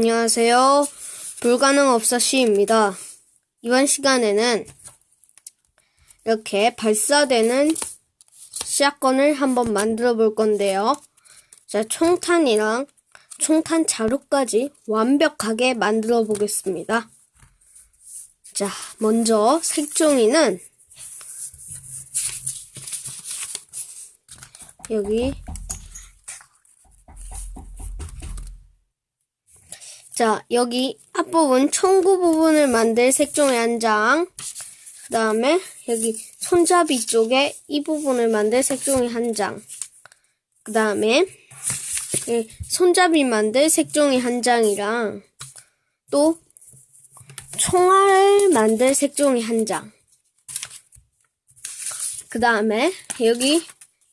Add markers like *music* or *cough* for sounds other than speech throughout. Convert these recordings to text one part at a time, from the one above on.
안녕하세요. 불가능 업사씨입니다. 이번 시간에는 이렇게 발사되는 샷건을 한번 만들어 볼 건데요. 자, 총탄이랑 총탄 자루까지 완벽하게 만들어 보겠습니다. 자, 먼저 색종이는 여기 자, 여기 앞부분 청구 부분을 만들 색종이 한 장. 그 다음에 여기 손잡이 쪽에 이 부분을 만들 색종이 한 장. 그 다음에 손잡이 만들 색종이 한 장이랑 또 총알 만들 색종이 한 장. 그 다음에 여기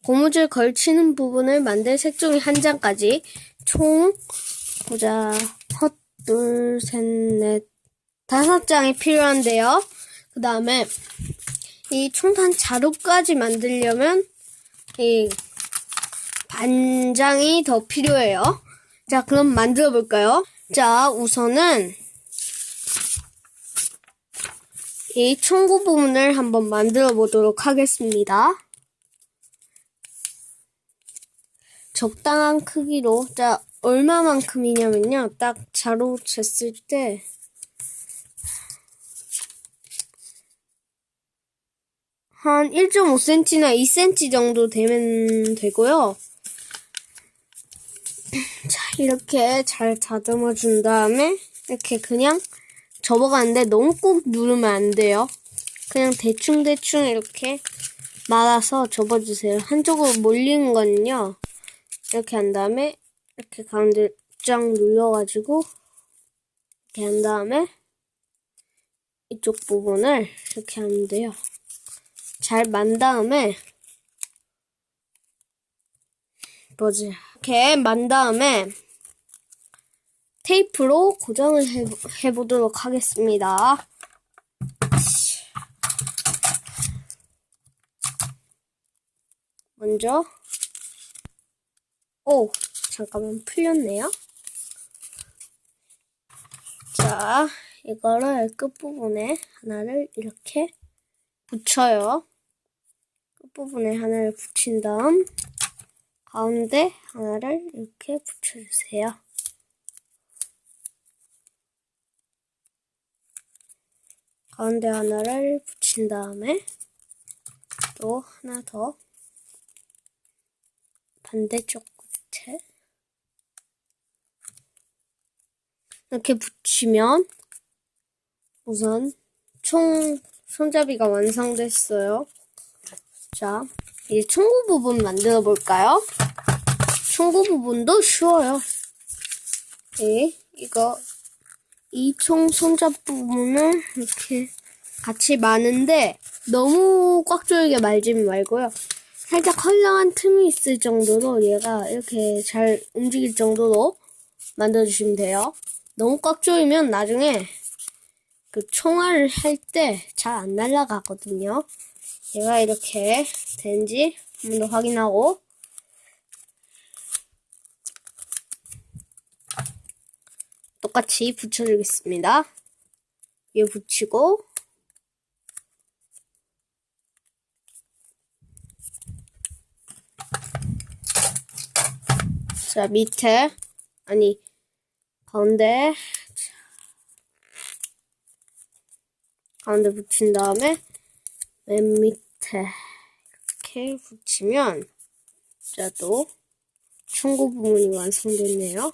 고무줄 걸치는 부분을 만들 색종이 한 장까지 총 보자. 헛, 둘, 셋, 넷, 다섯 장이 필요한데요. 그 다음에 이 총탄 자루까지 만들려면 이 반장이 더 필요해요. 자, 그럼 만들어 볼까요? 자, 우선은 이 총구 부분을 한번 만들어 보도록 하겠습니다. 적당한 크기로 자 얼마만큼이냐면요 딱 자로 쟀을 때 한 1.5cm나 2cm 정도 되면 되고요. *clears throat* 자, 이렇게 잘 다듬어 준 다음에 이렇게 그냥 접어가는데 너무 꾹 누르면 안 돼요. 그냥 대충대충 이렇게 말아서 접어주세요. 한쪽으로 몰리는 거는요. 이렇게 한 다음에 이렇게 가운데 쫙 눌러가지고 이렇게 한 다음에 이쪽 부분을 이렇게 하면 돼요. 잘 만 다음에 뭐지? 이렇게 만 다음에 테이프로 고정을 해, 해보도록 하겠습니다. 먼저 오 잠깐만 풀렸네요. 자 이거를 끝부분에 하나를 이렇게 붙여요. 끝부분에 하나를 붙인 다음 가운데 하나를 이렇게 붙여주세요. 가운데 하나를 붙인 다음에 또 하나 더 반대쪽 끝에 이렇게 붙이면 우선 총 손잡이가 완성됐어요. 자, 이제 총구 부분 만들어 볼까요? 총구 부분도 쉬워요. 네, 이거 이 총 손잡 부분을 이렇게 같이 마는데 너무 꽉 조이게 말지 말고요. 살짝 헐렁한 틈이 있을 정도로 얘가 이렇게 잘 움직일 정도로 만들어주시면 돼요. 너무 꽉 조이면 나중에 그 총알을 할 때 잘 안 날아가거든요. 얘가 이렇게 되는지 한 번 더 확인하고 똑같이 붙여주겠습니다. 위에 붙이고 자 밑에 아니 가운데 가운데 붙인 다음에 맨 밑에 이렇게 붙이면 자또 충고 부분이 완성됐네요.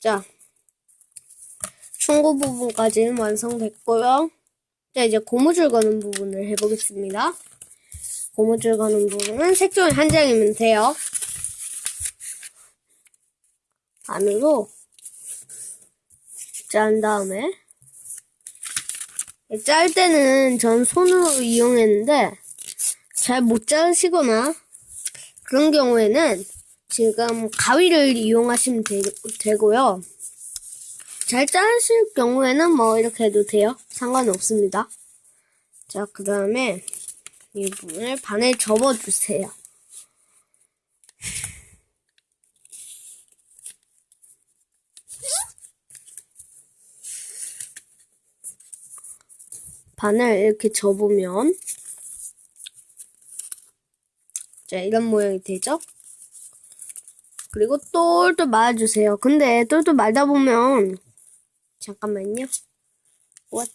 자, 충고 부분까지는 완성됐고요. 자, 이제 고무줄 거는 부분을 해보겠습니다. 고무줄 거는 부분은 색종이 한 장이면 돼요. 안으로 짠 다음에 짤 때는 전 손으로 이용했는데 잘 못 자르시거나 그런 경우에는 지금 가위를 이용하시면 되, 고요잘 자르실 경우에는 뭐 이렇게 해도 돼요. 상관 없습니다. 자, 그 다음에 이 부분을 반에 접어주세요. 반을 이렇게 접으면 자 이런 모양이 되죠? 그리고 똘똘 말아주세요. 근데 똘똘 말다 보면 잠깐만요. What?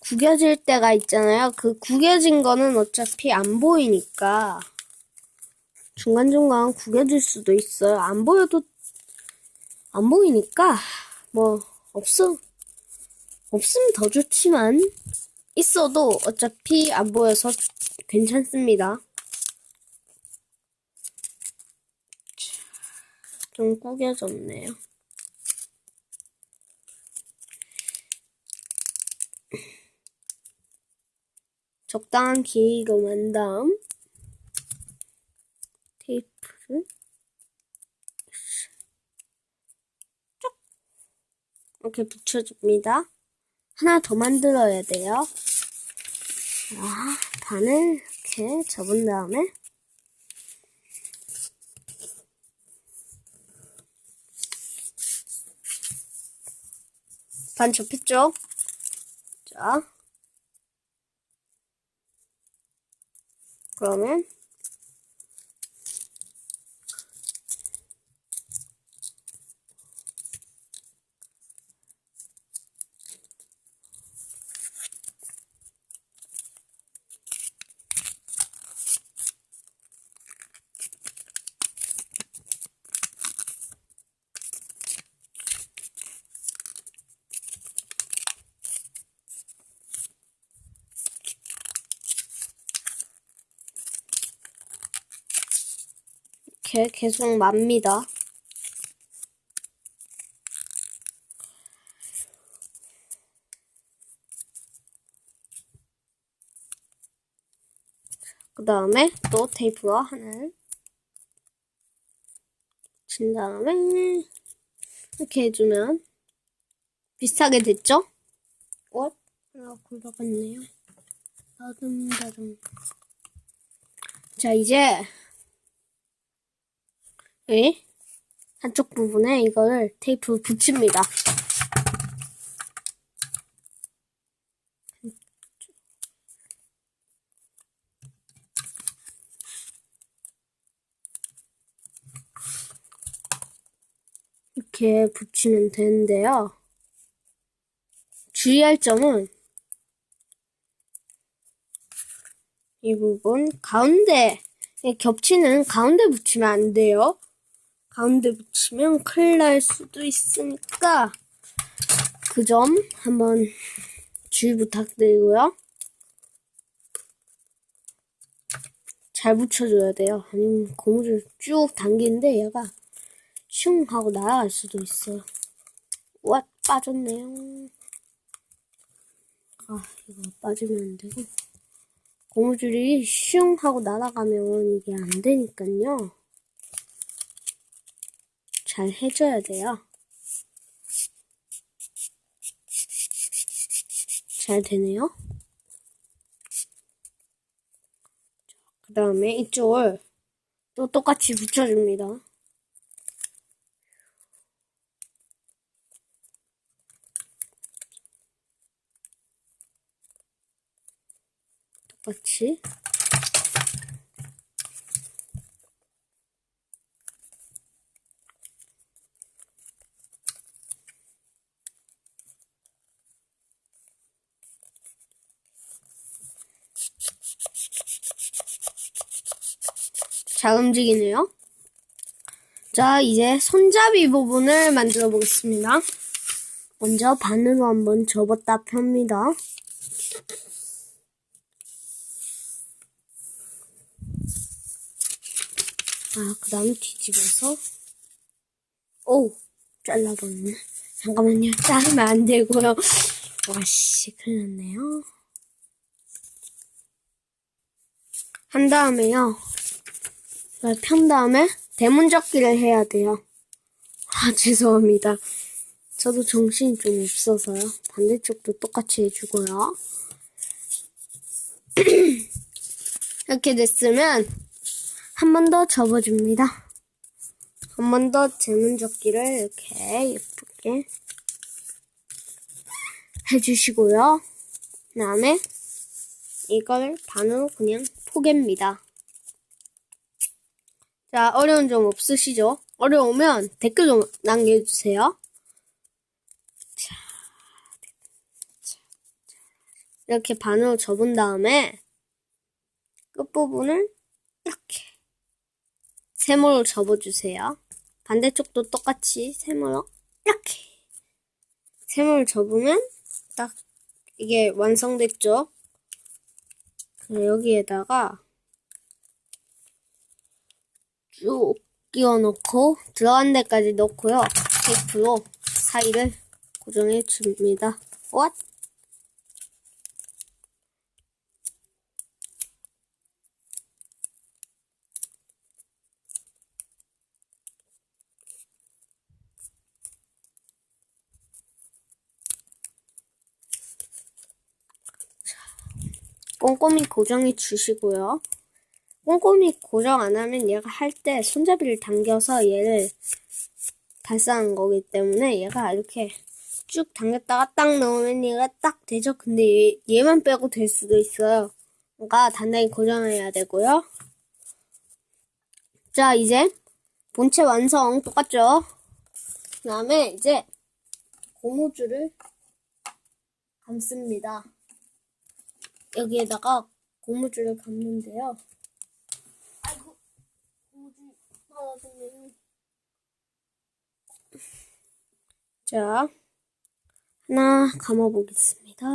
구겨질 때가 있잖아요. 그 구겨진 거는 어차피 안 보이니까 중간중간 구겨질 수도 있어요. 안 보여도 안 보이니까 뭐 없음 없으면 더 좋지만 있어도 어차피 안 보여서 괜찮습니다. 좀 구겨졌네요. 적당한 길이로 만 다음 테이프를 쭉 이렇게 붙여줍니다. 하나 더 만들어야 돼요. 자, 반을 이렇게 접은 다음에 반 접혔죠? 자, 그러면 이렇게 계속 맙니다. 그 다음에 또 테이프와 하나를 친 다음에 이렇게 해주면 비슷하게 됐죠? 어? 하나 굴러갔네요. 나듬나듬. 자, 이제 이 한쪽 부분에 이걸 테이프 붙입니다. 이렇게 붙이면 되는데요. 주의할 점은 이 부분 가운데 겹치는 가운데 붙이면 안 돼요. 가운데 붙이면 큰일 날 수도 있으니까 그 점 한번 주의 부탁드리고요. 잘 붙여줘야 돼요. 아니면 고무줄 쭉 당기는데 얘가 슝 하고 날아갈 수도 있어요. 와 빠졌네요. 아 이거 빠지면 안 되고 고무줄이 슝 하고 날아가면 이게 안 되니까요. 잘 해줘야 돼요. 잘 되네요. 그 다음에 이쪽을 또 똑같이 붙여줍니다. 똑같이 잘 움직이네요. 자, 이제 손잡이 부분을 만들어 보겠습니다. 먼저 반으로 한번 접었다 펴니다. 아, 그 다음에 뒤집어서. 오! 잘라버렸네. 잠깐만요. 자르면 안 되고요. 와씨, 큰일 났네요. 한 다음에요. 편 다음에 대문 접기를 해야 돼요. 아, 죄송합니다. 저도 정신이 좀 없어서요. 반대쪽도 똑같이 해주고요. *clears throat* 이렇게 됐으면 한 번 더 접어줍니다. 한 번 더 대문 접기를 이렇게 예쁘게 해주시고요. 그 다음에 이걸 반으로 그냥 포개입니다. 자, 어려운 점 없으시죠? 어려우면 댓글 좀 남겨주세요. 자, 이렇게 반으로 접은 다음에 끝부분을 이렇게 세모로 접어주세요. 반대쪽도 똑같이 세모로 이렇게 세모를 접으면 딱 이게 완성됐죠? 여기에다가 쭉 끼워놓고 들어간 데까지 넣고요. 테이프로 사이를 고정해 줍니다. 왓? 꼼꼼히 고정해 주시고요. 꼼꼼히 고정 안 하면 얘가 할 때 손잡이를 당겨서 얘를 발사한 거기 때문에 얘가 이렇게 쭉 당겼다가 딱 넣으면 얘가 딱 되죠. 근데 얘, 얘만 빼고 될 수도 있어요. 그러니까 단단히 고정해야 되고요. 자, 이제 본체 완성 똑같죠? 그 다음에 이제 고무줄을 감습니다. 여기에다가 고무줄을 감는데요. 아이고, 고무줄 자, 하나 감아보겠습니다.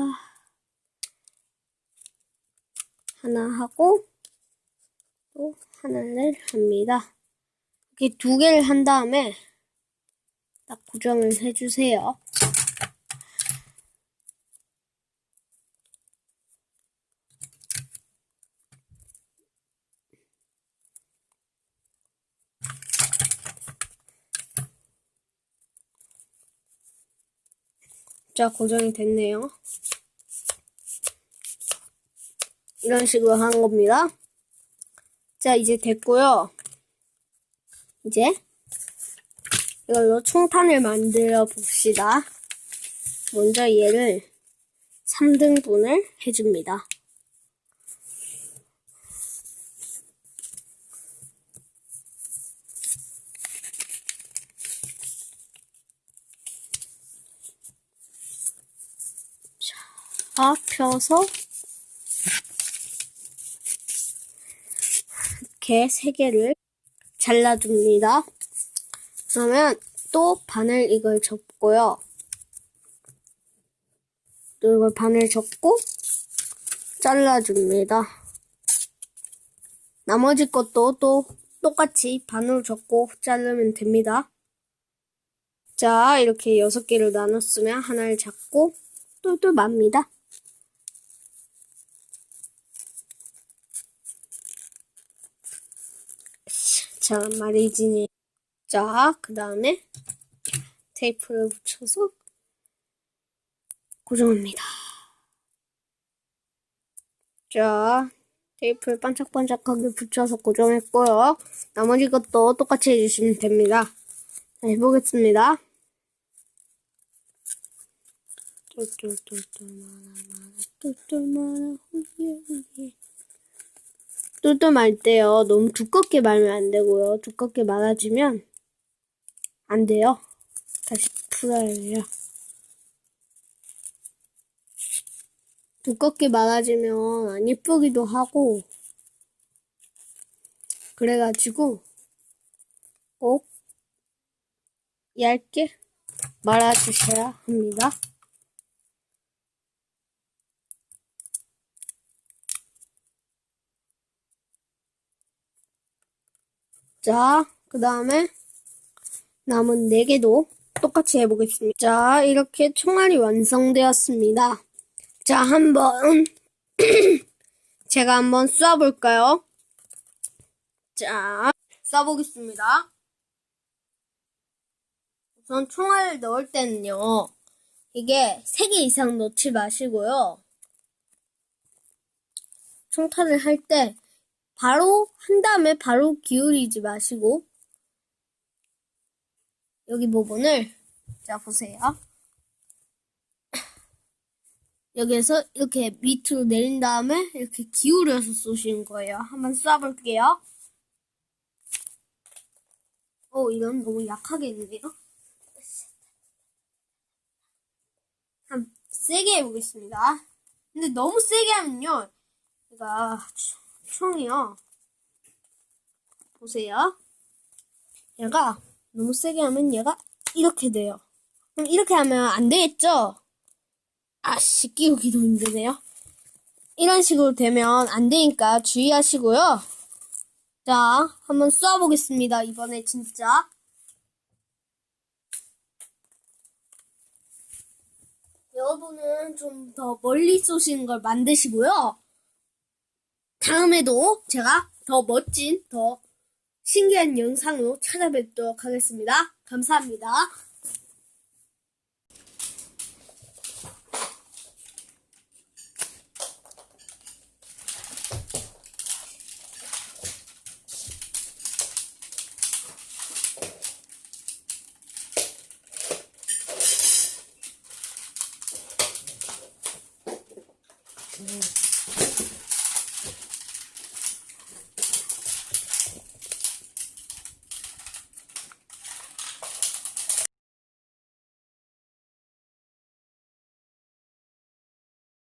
하나 하고, 또 하나를 합니다. 이렇게 두 개를 한 다음에 딱 고정을 해주세요. 자, 고정이 됐네요. 이런 식으로 하는 겁니다. 자, 이제 됐고요. 이제 이걸로 총탄을 만들어 봅시다. 먼저 얘를 3등분을 해줍니다. 자, 펴서 이렇게 세 개를 잘라줍니다. 그러면 또 반을 이걸 접고요. 또 이걸 반을 접고 잘라줍니다. 나머지 것도 또 똑같이 반으로 접고 자르면 됩니다. 자, 이렇게 여섯 개를 나눴으면 하나를 잡고 똘똘 맙니다. 자, 말이지니. 자, 그 다음에 테이프를 붙여서 고정합니다. 자, 테이프를 반짝반짝하게 붙여서 고정했고요. 나머지 것도 똑같이 해주시면 됩니다. 자, 해보겠습니다. 똘똘똘똘 말아 말아 똘똘 말아 후예 후예 똘똘 말 때요. 너무 두껍게 말면 안 되고요. 두껍게 말아주면 안 돼요. 다시 풀어야 해요. 두껍게 말아주면 안 예쁘기도 하고 그래가지고 꼭 얇게 말아주셔야 합니다. 자, 그 다음에 남은 4개도 똑같이 해보겠습니다. 자, 이렇게 총알이 완성되었습니다. 자, 한번 *clears throat* 제가 한번 쏴볼까요? 자, 쏴보겠습니다. 우선 총알을 넣을 때는요. 이게 3개 이상 넣지 마시고요. 총탄을 할 때 바로 한 다음에 바로 기울이지 마시고 여기 부분을 자 보세요. 여기에서 이렇게 밑으로 내린 다음에 이렇게 기울여서 쏘시는 거예요. 한번 쏴볼게요. 오, 이건 너무 약하게 했네요. 한번 세게 해보겠습니다. 근데 너무 세게 하면요. 얘가 총이요. 보세요. 얘가 너무 세게 하면 얘가 이렇게 돼요. 그럼 이렇게 하면 안 되겠죠? 아씨, 끼우기도 힘드네요. 이런 식으로 되면 안 되니까 주의하시고요. 자, 한번 쏴보겠습니다. 이번에 진짜. 여러분은 좀 더 멀리 쏘시는 걸 만드시고요. 다음에도 제가 더 멋진, 더 신기한 영상으로 찾아뵙도록 하겠습니다. 감사합니다.